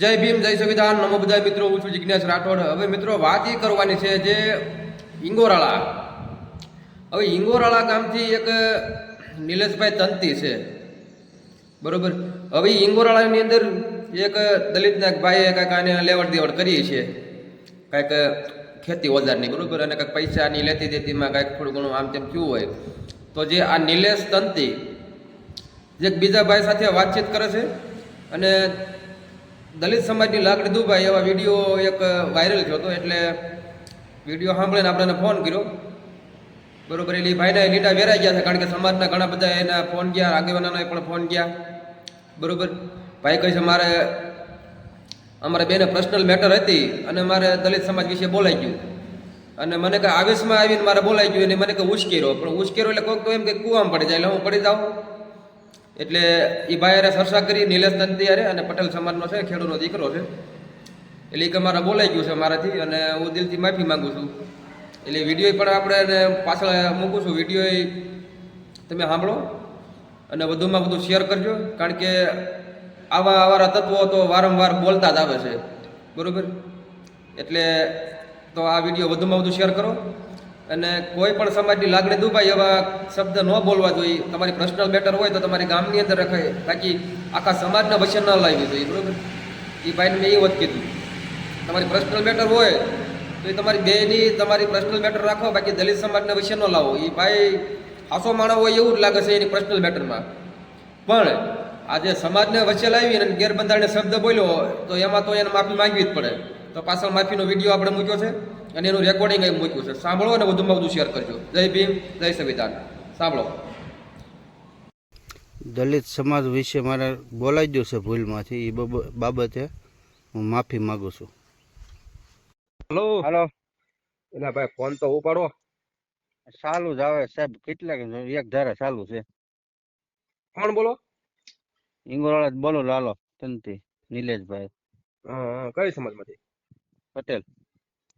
જય ભીમ, જય સંવિધાન. નમો બધા મિત્રો, હું છું જિજ્ઞાસ રાઠોડ. હવે મિત્રો, વાત એ કરવાની છે જે ઇંગોરાળા હવે ઇંગોરાળા ગામથી એક નિલેશભાઈ તંતી છે. બરોબર? હવે ઇંગોરાળાની અંદર એક દલિતના ભાઈએ કાંઈક આને લેવડ દેવડ કરી છે કાંઈક ખેતી ઓજારની, બરોબર? અને કાંઈક પૈસાની લેતી દેતીમાં કાંઈક થોડું ઘણું આમ તેમ થયું હોય. તો જે આ નિલેશ તંતી, જે બીજા ભાઈ સાથે વાતચીત કરે છે અને દલિત સમાજની લાકડી દુભાઈ એવા વીડિયો એક વાયરલ થયો હતો એટલે વીડિયો સાંભળીને આપણને ફોન કર્યો. બરોબર, એટલે ભાઈના લીટા વેરાઈ ગયા છે, કારણ કે સમાજના ઘણા બધા એના ફોન ગયા આગેવાનાના પણ ફોન ગયા. બરોબર? ભાઈ કહે છે, મારે, અમારે બેને પર્સનલ મેટર હતી અને મારે દલિત સમાજ વિશે બોલાઈ ગયું. અને મને કે આવેશમાં આવીને મારે બોલાઈ ગયું અને મને કે ઉશ્કેરો પણ ઉશ્કેરો એટલે કોઈક તો એમ કે કૂવામાં પડી જાય, એટલે હું પડી જાઉં. એટલે એ ભાઈ અરે સરસા કરી નિલેશ તંતિયારે અને પટેલ સમાજનો છે, ખેડૂતનો દીકરો છે. એટલે એ કે મારે બોલાઈ ગયું છે મારાથી અને હું દિલથી માફી માંગુ છું. એટલે વીડિયો પણ આપણે પાછળ મૂકું છું. વીડિયો તમે સાંભળો અને વધુમાં વધુ શેર કરજો, કારણ કે આવા આવા તત્વો તો વારંવાર બોલતા જ આવે છે. બરોબર? એટલે તો આ વીડિયો વધુમાં વધુ શેર કરો. અને કોઈ પણ સમાજની લાગણી દુભાઈ એવા શબ્દ ન બોલવા જોઈએ. તમારી પર્સનલ મેટર હોય તો તમારી ગામની અંદર રખાય. બાકી આખા સમાજના વચન ન લાવવી જોઈએ, બરોબર? એ ભાઈને મેં એ વાત કીધું. તમારી પર્સનલ મેટર હોય તો એ તમારી બેની તમારી પર્સનલ મેટર રાખો, બાકી દલિત સમાજના વિશે ન લાવો. એ ભાઈ હાસો માણસ હોય એવું જ લાગે છે એની પર્સનલ મેટરમાં પણ આજે સમાજને વચ્ચે લાવી અને ગેરબંધારણીય શબ્દ બોલ્યો તો એમાં તો એને માફી માંગવી જ પડે. તો પાછળ માફીનો વીડિયો આપણે મૂક્યો છે. અને એનું રેકોર્ડિંગ અહીં મૂક્યું છે. સાંભળો અને વધુમાં વધુ શેર કરજો. જય ભીમ જય સંવિધાન. સાંભળો. દલિત સમાજ વિશે મારે બોલાઈ ગયું છે ભૂલમાંથી. એ બબ- બાબતે હું માફી માગું છું. હલો. હાલો. એના ભાઈ ફોન તો ઉપાડો. ચાલુ જ આવે સાહેબ. કેટલાક એક ધારે ચાલુ છે. કોણ બોલો? ઇંગોરાળા બોલો લાલો તંતી નિલેશભાઈ. હા કઈ સમાજમાંથી? પટેલ.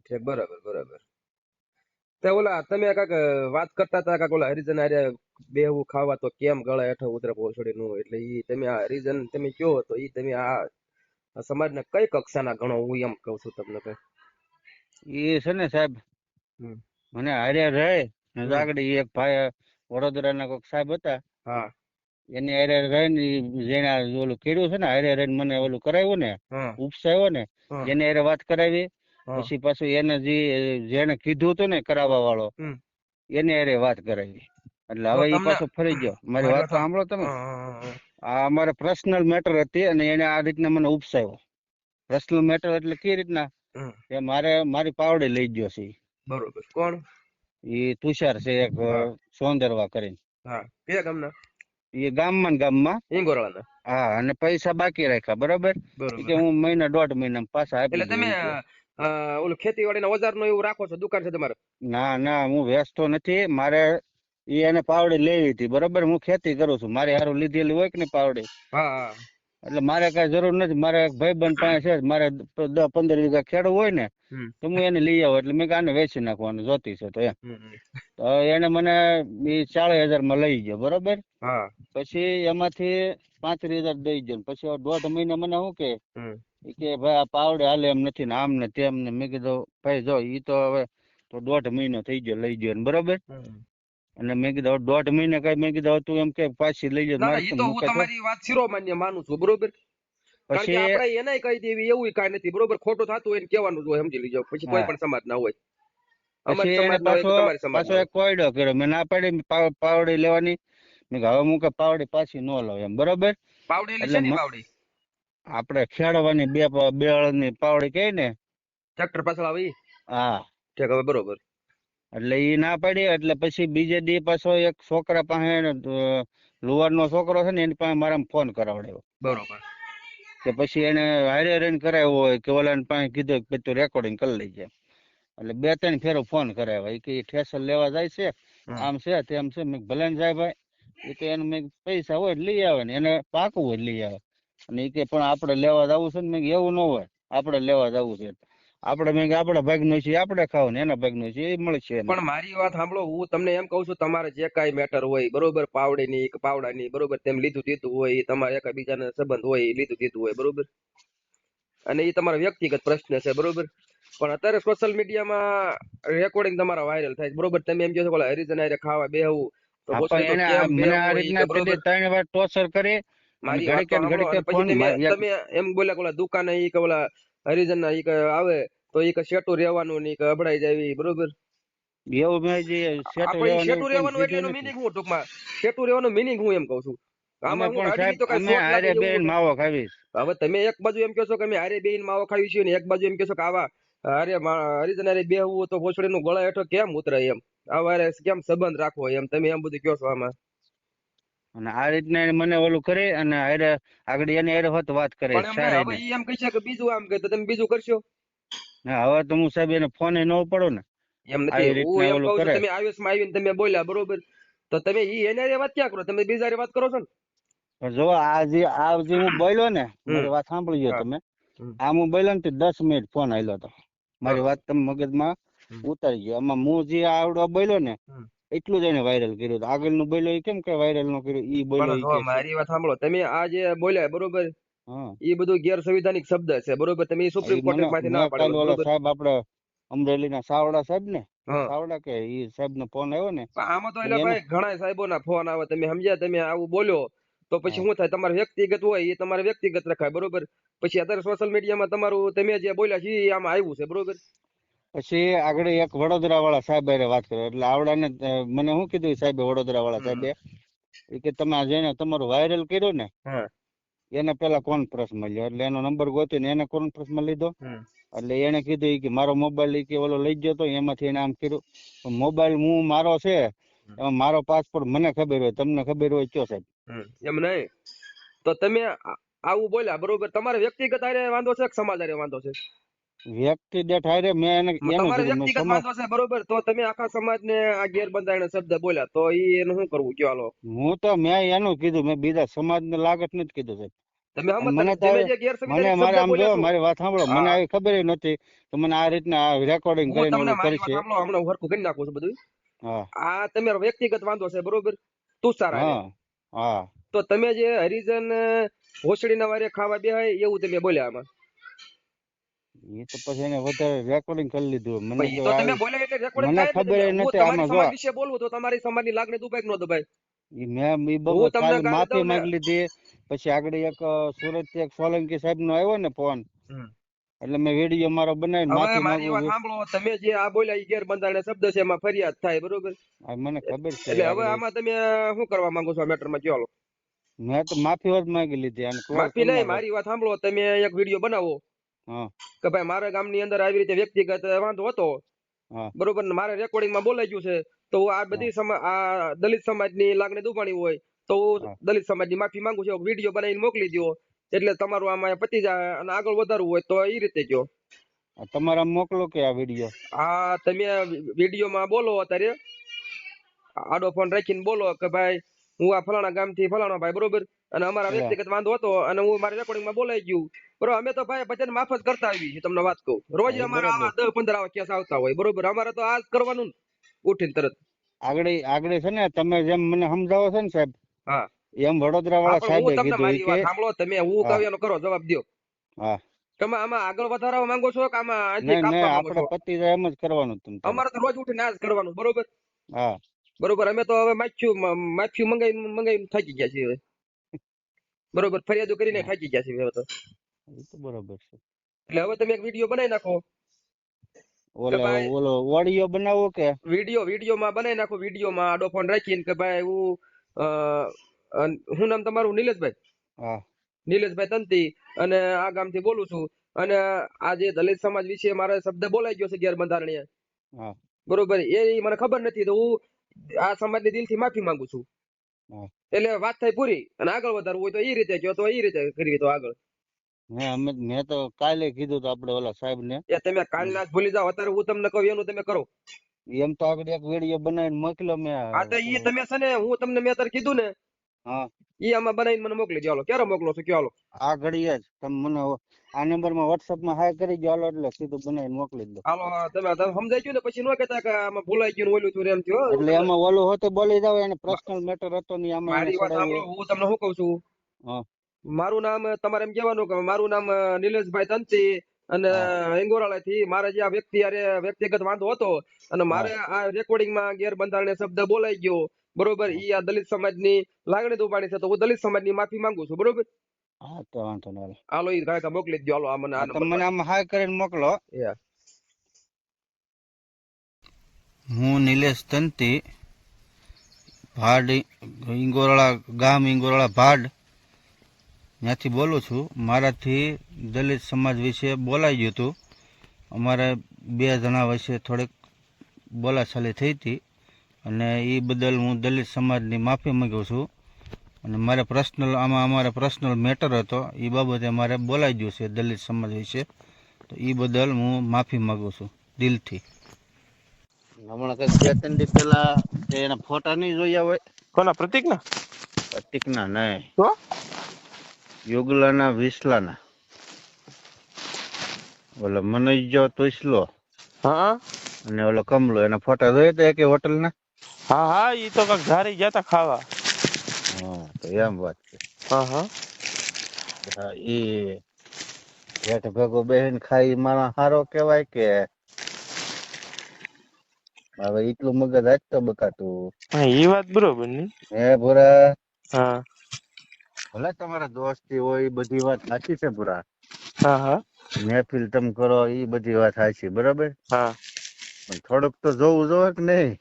ઠીક બરાબર બરાબર. તે ઓલા તમે કાક વાત કરતા હતા કાક ઓલા હરિજન આરે બેહવું ખાવા તો કેમ ગળા હેઠળ ઉતરે પહોંચડી નું એટલે ઈ તમે આ હરિજન તમે કયો તો ઈ તમે આ સમાજના કઈ કક્ષાના ગણો હું એમ કહું છું તમને કઈ. એ છે ને સાહેબ. મને હારે રહે ને. એક ભાઈ વડોદરાના કોઈક સાહેબ હતા. હા. એની હારે રહીને જેને ઓલું કર્યું છે ને હારે રહીને મને ઓલું કરાવ્યું ને ઉપસાવ્યો ને એને હારે વાત કરાવી. પછી પાછું એને જે જેને કીધું હતું ને કરાવવા વાળો એને અરે વાત કરાવી. એટલે હવે એ પાછો ફરી ગયો. મારી વાત સાંભળો તમે. આ અમારે પર્સનલ મેટર હતી અને એને આ રીતના મને ઉપસાવ્યો પર્સનલ મેટર એટલે કઈ રીતના? કે મારે મારી પાવડે લઈ ગયો છે. બરોબર. કોણ? એ તુષાર છે એક સોંદરવા કરીને. હા. કયા ગામના? એ ગામમાં ગામમાં. ઇંગોરાળાના હા અને પૈસા બાકી રાખ્યા બરોબર? કે હું મહિના દોઢ મહિના પાછા આપી એટલે તમે ઓલું ખેતીવાડીના ઓજારનું એવું રાખો છો દુકાન છે તમારે? ના ના હું વેચતો નથી. મારે ઈ એને પાવડી લેવી હતી બરોબર? હું ખેતી કરું છું. મારે હારું લીધેલી હોય કે નહીં પાવડી? હા એટલે મારે કઈ જરૂર નથી. મારે એક ભાઈબંધ પાસે છે મારે દસ પંદર વીઘા ખેડવું હોય ને તો હું એને લઈ આવું. એટલે મેં આને વેચી નાખવાનું જોતી છે તો એમ. તો એને મને એ ચાળીસ હજારમાં લઈ ગયો બરોબર? પછી એમાંથી પાંત્રીસ હજાર દઈ ગયો પછી દોઢ મહિને મને શું કે કે ભાઈ આ પાવડે હાલે એમ નથી ને આમ ને તેમ ને મેં કીધું ભાઈ જો ઈ તો હવે તો દોઢ મહિનો થઈ ગયો લઈ ગયો બરોબર? અને મેં કીધું દોઢ મહિને કઈ મેં કીધું તું એમ કે પાછી લઈ જાય મારે તો હું તમારી વાત શિરોમાન્ય માનું છું બરોબર? પછી આપણે એને કહી દેવી એવું કઈ નથી બરોબર? ખોટું થતું હોય ને કહેવાનું જ સમજી લીજો. પછી કોઈ પણ સમાજ ના હોય પછી એક કોયડો કર્યો મેં ના પાડી પાવડી લેવાની. મેં હવે હું કે પાવડી પાછી ન લઉં એમ બરોબર? પાવડી એટલે પાવડી? આપણે ખેડવાની બે બે પાવડી કહે ને. ટ્રેક્ટર પાછળ આવી? હા. ઠીક હવે બરોબર. એટલે એ ના પડી એટલે પછી બીજે દી પાછો એક છોકરા પાસે લુવાર નો છોકરો છે ને એની પાસે મારા ફોન કરાવડાવ્યો બરોબર. કે પછી એને હારે રહીને કરાવ્યો હોય કે ઓલા પાસે કીધું કે તું રેકોર્ડિંગ કરી લેજે. એટલે બે ત્રણ ફેરો ફોન કરાવ્યો. ઈ કે ઠેસર લેવા જાય છે આમ છે તેમ છે. મેં ભલે ને જાય ભાઈ. એ તો એને મેં પૈસા હોય લઈ આવે ને એને પાકું હોય લઈ આવે. અને એ કે પણ આપણે લેવા જવું છે ને મેં એવું ન હોય. આપણે લેવા જવું છે. આપણે મેં આપણા ભાગનું છે આપણે ખાવું ને એના ભાગનું છે એ મળશે પણ મારી વાત સાંભળો હું તમને એમ કહું છું તમારે જે કાંઈ મેટર હોય બરોબર પાવડીની કે પાવડાની બરોબર તેમ લીધું દીધું હોય તમારે એક બીજાને સંબંધ હોય એ લીધું દીધું હોય બરોબર? અને એ તમારો વ્યક્તિગત પ્રશ્ન છે બરોબર? પણ અત્યારે સોશિયલ મીડિયામાં રેકોર્ડિંગ તમારા વાયરલ થાય બરોબર? તમે એમ કહો છો કે હરિજન હારે ખાવા બેહવું તો મને આ રીતના ત્રણ વાર ટોર્ચર કરે મારી ને તમે માં એક- તમે એમ બોલ્યા ઓલા દુકાને ઈ કે ઓલા હરિજન ના ઈ કે આવે તો ઈ કે શેઠું રહેવાનું ને કે અભડાઈ જાય બરોબર? એવું મેં જે શેઠું રહેવાનું શેઠું એવું રહેવાનું એટલે એનો નથી. હું ટૂંકમાં? શેઠું રહેવાનું meaning હું એમ કહું છું. આમાં પણ અડી સાહેબ તો કાંઈ અમે શોખ હારે લાગે એવું બેન માવો ખાવીશ. હવે તમે એક બાજુ એમ કહો છો કે અમે હારે બેહીને માવો ખાવી છે ને એક બાજુ એમ કહો છો કે આવા અરે હરિજન અરે બેહવું તો ભોસડીનું ગળા હેઠળ કેમ ઉતરે એમ? આવા કેમ સંબંધ રાખવો એમ? તમે એમ બધું કહો છો આમાં. અને આ રીતના મને ઓલું કરે અને હારે આગળ એને હારે હોત વાત કરે પણ એમ નહીં, હવે એમ કહે છે કે બીજું આમ કે તો તમે બીજું કરશો? હવે તો હું સાહેબ એને ફોને ન પડો ને. એમ નથી હું એમ કહું છું તમે તમે માં આવીને તમે બોલ્યા બરોબર? તો તમે ઈ એને વાત ક્યાં કરો? તમે બીજા વાત કરો છો ને? જો આ જે આ જે હું બોલ્યો ને મારી વાત સાંભળી ગયો તમે. આમ આ હું બોલ્યો ને તે દસ મિનિટ ફોન આયલો હતો મારી વાત તમે મગજમાં. ઉતારી ગયો. આમાં હું જે આવડો બોલ્યો ને. એટલું જ એને વાયરલ કર્યું આગળનું બોલ્યો એ કેમ કે વાયરલ નો કર્યું? ઈ બોલ્યો. મારી વાત સાંભળો. તમે આ જે બોલ્યા બરોબર? એ બધું ગેરસંવિધાનિક શબ્દ છે બરોબર? તમે સુપ્રીમ કોર્ટમાંથી ના પાડો સાહેબ આપડે અમરેલીના સાવડા સાહેબ ને સાવડા કે ઈ સાહેબ નો ફોન આવ્યો ને આમાં તો એટલે ભાઈ ઘણા સાહેબો ના ફોન આવે. તમે સમજ્યા? તમે આવું બોલ્યો તો પછી. શું થાય? તમારે વ્યક્તિગત હોય એ તમારે વ્યક્તિગત રખાય બરોબર? પછી અત્યારે સોશિયલ મીડિયામાં તમારું તમે જે બોલ્યા છે એ આમાં આવ્યું છે બરોબર? પછી આગળ એક વડોદરા વાળા સાહેબ વાત કરી. એટલે આવડાને મને શું કીધું સાહેબ વડોદરા વાળા સાહેબે? કે તમે જેને તમારું વાયરલ કર્યું ને એને પેલા કોન્ફરન્સ મળ્યો એટલે એનો નંબર ગોતીને એને કોન્ફરન્સમાં લીધો એટલે એને કીધું કે મારો મોબાઈલ કે ઓલો લઈ ગયો તો એમાંથી એને આમ કર્યું. મોબાઈલ હું મારો છે? એમાં મારો પાસપોર્ટ મને ખબર હોય તમને ખબર હોય કયો સાહેબ? એમ નહીં. તો તમે આવું બોલ્યા બરોબર? તમારે વ્યક્તિગત આરે વાંધો છે કે સમાજ આરે વાંધો છે? વ્યક્તિ દીઠ હારે મેં એને એનું તમારે વ્યક્તિગત સમાજ વાંધો છે બરોબર? તો તમે આખા સમાજને આ ગેરબંધારણ શબ્દ બોલ્યા તો ઈ એનું શું કરવું? કયો હાલો. હું તો મેં એનું કીધું મેં બીજા સમાજને લાગત નથી કીધું સાહેબ. તમે મને મને ગેરસંવિધાનિક મારે આમ જો મારી વાત સાંભળો મને આવી ખબર નહોતી મને આ રીતના રેકોર્ડિંગ કરીને સાંભળો હમણાં હરખું કરી નાખું છું બધું. હા. આ તમારો વ્યક્તિગત વાંધો છે બરોબર? તુષાર. હા હા. તો તમે જે હરિજન ભોસડીના વારે ખાવા બેહાય એવું તમે બોલ્યા આમાં. એ તો પછી એને વધારે રેકોર્ડિંગ કરી લીધું મને તો તમે બોલ્યા એટલે રેકોર્ડિંગ મને ખબર નથી આમાં જો. વિશે બોલવું તો તમારી સમાજની લાગણી દુભાઈ ન દુભાઈ? ઈ મેં ઈ હું તમને માફી માંગી લીધી. પછી આગળ એક સુરત એક સોલંકી સાહેબ નો આવ્યો ને ફોન. એટલે મેં વીડિયો મારો બનાવીને માફી મારી વાત માંગુ સાંભળો. તમે જે આ બોલ્યા ગેર ગેરબંધારણ શબ્દ છે એમાં ફરિયાદ થાય બરોબર? આ મને ખબર છે એટલે હવે આમાં તમે શું કરવા માંગો છો મેટરમાં કયો મેં તો માફી જ માંગી લીધી માફી નહીં મારી વાત સાંભળો. તમે એક વીડિયો બનાવો. કે ભાઈ મારા ગામની અંદર આવી રીતે વ્યક્તિગત વાંધો હતો બરોબર ને મારે રેકોર્ડિંગમાં બોલાઈ ગયું છે તો આ બધી આ દલિત સમાજની લાગણી દુભાણી હોય તો હું સમાજ દલિત સમાજની માફી માંગુ છું વીડિયો બનાવીને મોકલી દો એટલે તમારું આમાં પતી જાય અને આગળ વધારવું હોય તો એ રીતે કયો તમારા મોકલો કે આ વીડિયો? હા તમે વિડીયોમાં બોલો અત્યારે. આડો ફોન રાખીને બોલો કે ભાઈ હું આ ફલાણા ગામથી ફલાણા ભાઈ બરોબર? અને અમારા વ્યક્તિગત વાંધો હતો અને હું મારી રેકોર્ડિંગમાં બોલાઈ ગયું. બરોબર અમે તો ભાઈ ભજન માફ જ કરતા આવી તમને વાત કહું. રોજ અમારા આવા દસ પંદર આવા કેસ આવતા હોય બરોબર. અમારે તો આ જ કરવાનું ઉઠીને તરત. આગળ આગળ છે ને તમે જેમ મને સમજાવો છો ને સાહેબ હા. એમ વડોદરા વાળા સાહેબ કીધું મારી વાત કે સાંભળો તમે હું કાવ્યનો કરો જવાબ દો હા. તમે આમાં આગળ વધારવા માંગો છો કે આમાં નહીં કાપવા માંગો આપણે છો? પતિ એમ જ કરવાનું તમને અમારે તો રોજ ઉઠીને આ જ કરવાનું બરોબર? હા. બરોબર અમે તો હવે માખ્યું માખ્યું મંગાઈ મંગાઈ થાકી ગયા છીએ હવે. બરોબર ફરિયાદો કરીને થાકી ગયા છે હવે તો. તો બરોબર છે. એટલે હવે તમે એક વીડિયો બનાવી નાખો. ઓલો ઓલો ઓડિયો બનાવો કે? વીડિયો વિડીયોમાં બનાવી નાખો વિડીયોમાં આડો ફોન રાખીને કે ભાઈ હું અ, નામ તમારું? નિલેશભાઈ. હા. નીલેશભાઈ તંતી. અને આ ગામથી બોલું છું. અને આ જે દલિત સમાજ વિશે મારા શબ્દ બોલાઈ ગયો છે ગેરબંધારણીય. હા. બરોબર. એ મને ખબર નથી. તો હું આ સમાજની દિલથી માફી માંગુ છું. હા. એટલે વાત થઈ પૂરી. અને આગળ વધારવું હોય તો એ રીતે કયો તો એ રીતે કરવી તો આગળ. મેં અમે મેં તો કાલે કીધું તો આપડે ઓલા સાહેબ ને એ તમે કાલ ના ભૂલી જાઓ અત્યારે હું તમને કહું એનું તમે કરો. એમ તો આગળ એક વીડિયો બનાવીને મોકલ્યો મેં. હા તો ઈ તમે છે ને હું તમને મેં અત્યારે કીધું ને હા. ઈ આમાં બનાવીને મને મોકલી દો હાલો. ક્યારે મોકલો છો? કયો હાલો. આ ઘડીએ જ. તમે મને આ નંબરમાં whatsapp માં હાય કરી દો હાલો એટલે સીધું બનાવીને મોકલી દો હાલો તમે તમે સમજાઈ ગયું ને? પછી ન કહેતા કે આમાં ભૂલાઈ ગયું ને ઓલું થયું એમ થયું એટલે એમાં ઓલું હોતે બોલી જાવ એને પર્સનલ મેટર હતો ને આમાં મારી વાત સાંભળો હું તમને શું કહું છું? હા. મારું નામ તમારે એમ કહેવાનું કે મારું નામ નિલેશભાઈ તંતી અને એંગોરાળા થી મારે જે આ વ્યક્તિ અરે વ્યક્તિગત વાંધો હતો અને મારે આ રેકોર્ડિંગમાં ગેરબંધારણીય શબ્દ બોલાઈ ગયો બરોબર? ઈ આ દલિત સમાજની લાગણી દુભાણી છે તો હું દલિત સમાજની માફી માંગુ છું બરોબર? હા તો વાંધો નહીં હાલો. ઈ કાકા મોકલી દો હાલો આ મને તમને આમ હાય કરીને મોકલો. હું નિલેશ તંતી ભાડ ઇંગોરાળા ગામ ઇંગોરાળા ભાડ ત્યાંથી બોલું છું. મારાથી દલિત સમાજ વિશે બોલાઈ ગયું હતું. અમારે બે જણા વિશે થોડીક બોલાચાલી થઈ હતી. અને એ બદલ હું દલિત સમાજની માફી માંગુ છું. અને મારે પર્સનલ આમાં અમારે પર્સનલ મેટર હતો. એ બાબતે મારે બોલાઈ ગયું છે દલિત સમાજ વિશે. તો એ બદલ હું માફી માંગુ છું દિલથી. હમણાં કઈ બે ત્રણ દી પેલા એના ફોટા નહીં જોયા હોય. કોના પ્રતિક ના પ્રતિકના નહીં. તો? યુગલાના વિસલાના. ઓલો મનોજ તુસલો. હા? અને ઓલો કમલો. એના ફોટા જોયા તો એક હોટલના? હા હા ઈ તો કાક ધારી ગયા તા ખાવા. હા તો એમ વાત છે. હા હા. એ જેઠ ભેગો બેહીન ખાઈ મારા હારો કહેવાય કે હવે એટલું મગજ આજતો બકાતું. હા ઈ વાત બરોબરની. હે ભૂરા? હા. ભલે તમારા દોસ્તી હોય એ બધી વાત સાચી છે ભૂરા. હા હા. મહેફિલ તમ કરો એ બધી વાત સાચી બરાબર? હા. પણ થોડુંક તો જોવું જોવે કે નહીં?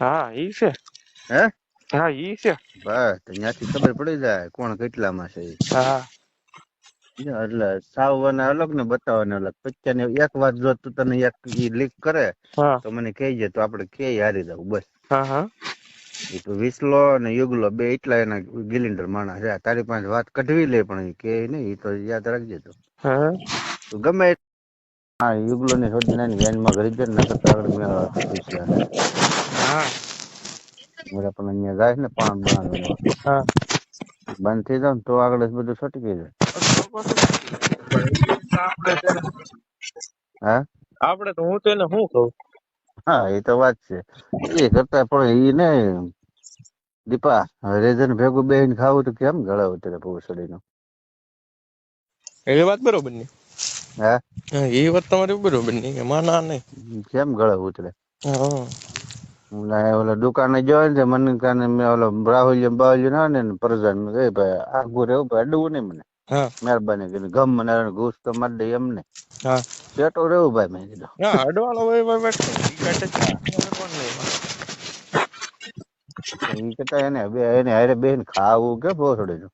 હા ઈ છે. હે? હા ઈ છે. બસ ત્યાંથી ખબર પડી જાય કોણ કેટલામાં છે હા. એટલે સાવવાને અલગ ને બતાવવાને અલગ. પચ્યા ને એક વાત જો તું તને એક લીક કરે તો મને કહેજે તો આપણે કે હારી જવું બસ. હા હા. એ તો વિસલો અને યુગલો બે એટલા એના ગિલિન્ડર માણસ છે. તારી પાસે વાત કઢવી લે પણ કે નહીં એ તો યાદ રાખજે તો. હા. તું ગમે હા યુગલો ની થોડી નાની વેનમાં ઘરી જ ને તો આગળ મેળ આવતો પૂછ્યા હા પણ અહીંયા જાય ને પાન હા. બંધ થઈ જાવ તો આગળ બધું છટકી જાય. હા? આપડે તો હું તો એને શું કહું? હા એ તો વાત છે. એ કરતા પણ એ ને દીપા રેજન ભેગું બેહીને ખાવું તો કેમ ગળાવ ઉતરે પૂછડી નું એ વાત બરોબરની. હા? હા એ વાત તમારી બરોબરની એમાં ના નહીં. કેમ ગળાવ ઉતરે હા. ઓલા ઓલા દુકાને જોઈ ને મને કાને મેં ઓલો રાહુલ બાહુલ ના પ્રજાન મેં કહે ભાઈ આગું રહેવું ભાઈ અડવું નહીં મને. મહેરબાની કરી ગમ મને ઘૂસ તો મારી દે એમ ને હા. સેટો રહેવું ભાઈ મેં કીધું. અડવાળો હોય બેઠો. નહીં એને બે એને હારે બેન ખાવું કે ભોસડી નું